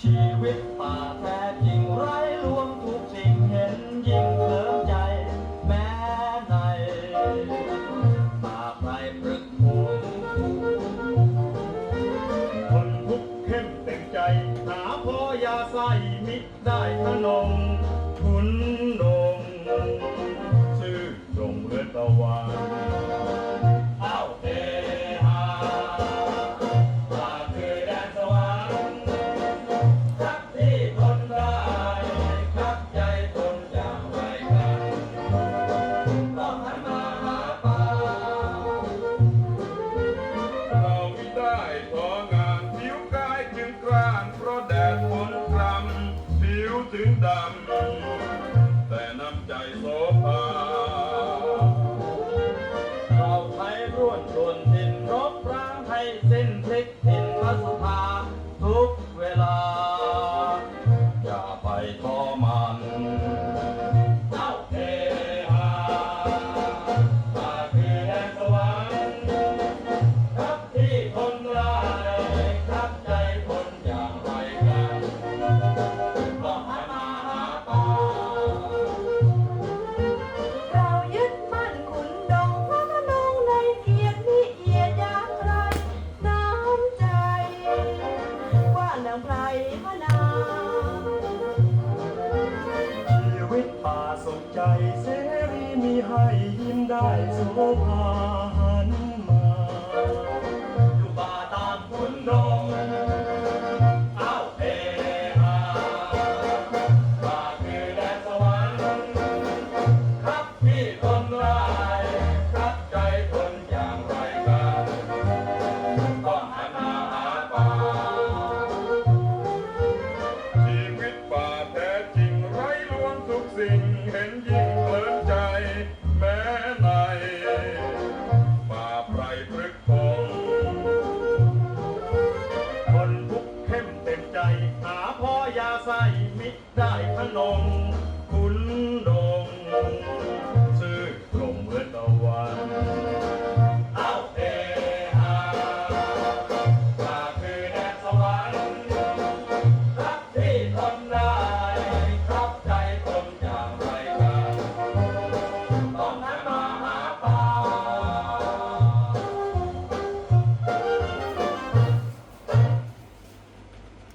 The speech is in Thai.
ชีวิตป่าแท้จริงไร้ลวงทุกสิ่งเห็นยิ่งเคลิ้มใจ แม้ในป่าไพรพฤกษ์พงคนทุกเข้มเต็มใจ หาพอยาใส่มิได้ขนมคุณนงชื่อตรงเรือนตะวัน ถึงดำแต่น้ำใจโสภาเราใช้ร่วนชวนดินรบร้างให้สิ้นพลิกถิ่นพัสภาทุกเวลา อย่าไปทอมัน ให้ยิ้มได้โสภาหันมา ไมิได้พนมคุณดง